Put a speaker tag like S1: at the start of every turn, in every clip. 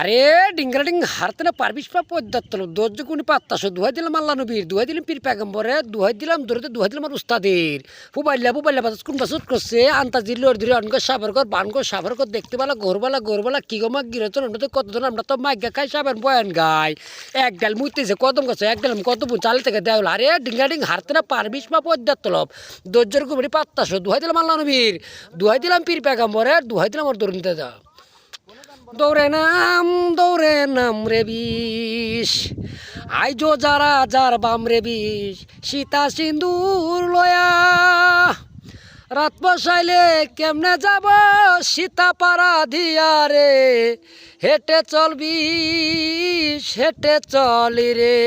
S1: আরে ডিঙ্গরা ডিং হারতে না পারবিস পা পদ্মাত্ত দর্জ কোনি পাত্তাশো দুহাই দিলাম আল্লাহ নবীর, দুহাই দিলাম পীর প্যাগম্বরে দুহাই দিলাম দূরতে দুহাই দিলাম আর উস্তাদের। ফুবাইলা ফুবাইলা বাতাস কোন বাসুট করছে? আন্তাজি লোর ধরে অনক সাবার কর বান কর সাবার কর দেখতে পালা, ঘোরবালা ঘোরবালা, কি গো মাক গিরতন অন্য তো কতজন আমরা তো মাইগা খাই, সাবেন বয়ান গাই। এক ডাল মুইতেছে, কদম গাছ, এক ডাল কত চালে থেকে দেওয়া হলো আরে ডিঙ্গা ডিং হারতে না পারবিস পা পদ্মাত্ত লব দর্জর কুমড়ি পাত্তাশো দুহাই দিলাম আল্লাহ নবীর, দুহাই দিলাম পীর প্যাগম্বরে দুহাই দিলাম আর দরুন যা দৌড়ে নাম দৌড়ে নাম রে বিষ। আইজো যারা যার বাম রে বিষ, সীতা সিন্দুর লয়া। রাত বসাইলে কেমনে যাব সীতা পাড়া দিয়া রে? হেঁটে চলবি হেঁটে চলি রে।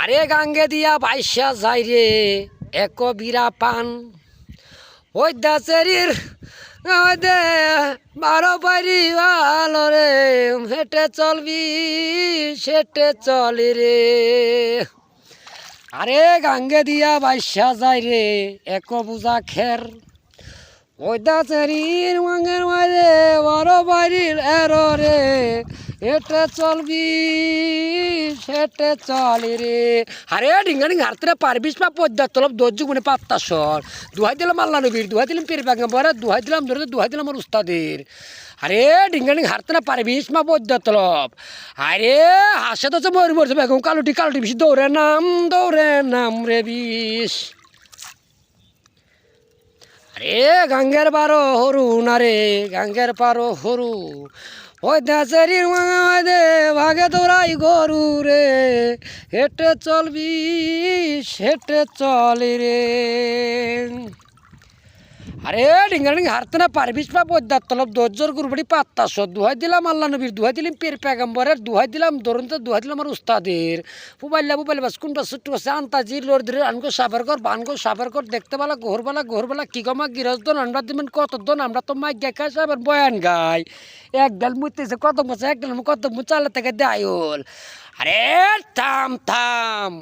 S1: আরে গাঙ্গে দিয়া বাইশা যাই রে, এক বিরা পান ওই দাসেরির দে বারো পারি ভালো রে, হেঁটে চলবি সেটে চলি রে। আরে গাঙ্গে দিয়া বাইশা যাই রে, এক বুঝা খের। ওইটা চেরির মাঙ্গের মাঝে বড় বাড়ির এর রে হেঁটে চলবি, সেটে চলি রে। আরে ডিঙ্গা ডিঙ্গা হারতে পারবিস পা, পদ্মা তলব দর্জ গুনে পাত্তা সর। দুহাই দিলাম আল্লাহ নবীর, দুহাই দিলাম পের ব্যাঙ্গা বরে দুহাই দিলাম ধরে, দুহাই দিলাম আমার উস্তাদের। আরে ডিঙ্গা ডিঙ্গা হারতে না পারবিস মা পদ্মা তলব। আরে, হাসে তো মরি মরছে বেগম কালুটি কালুটি বেশি দৌড়ে নাম দৌড়ে নাম রে বিষ। আরে, গাঙ্গের বারো হরু না রে, গাঙ্গের পারো হরু। ওই দেশের দে ভাগে তোরাই গরু রে। হেঁটে চলবি সেটে চল রে। আরে ডিঙ্গা ডিঙ্গা হারতে না পারবিস পা পদ্মার তলব দর্জর গুরুবাড়ি পাত্তাশ দুহাই দিলাম আল্লাহ নবীর, দুহাই দিলাম পের প্যাগাম্বরের দুহাই দিলাম দরুনতে, দুহাই দিলাম আর উস্তাদের। ফুবাইল্লা ফুবাইল্লা, বাস কোনটা ছুট্টু আছে আন্তাজি লোর, ধরে আনকো সাবার কর বানকো সাবার কর, দেখতে পালা ঘোরবালা ঘোরবালা কি গমা গিরজদন আমরা দিবেন কত দন, আমরা তো মাই গা খাই সাবার বয়ান গাই। এক ডাল মুইতেছে, কত মুছে এক ডাল কত মুচালে থেকে দেয় আরে, থাম থাম।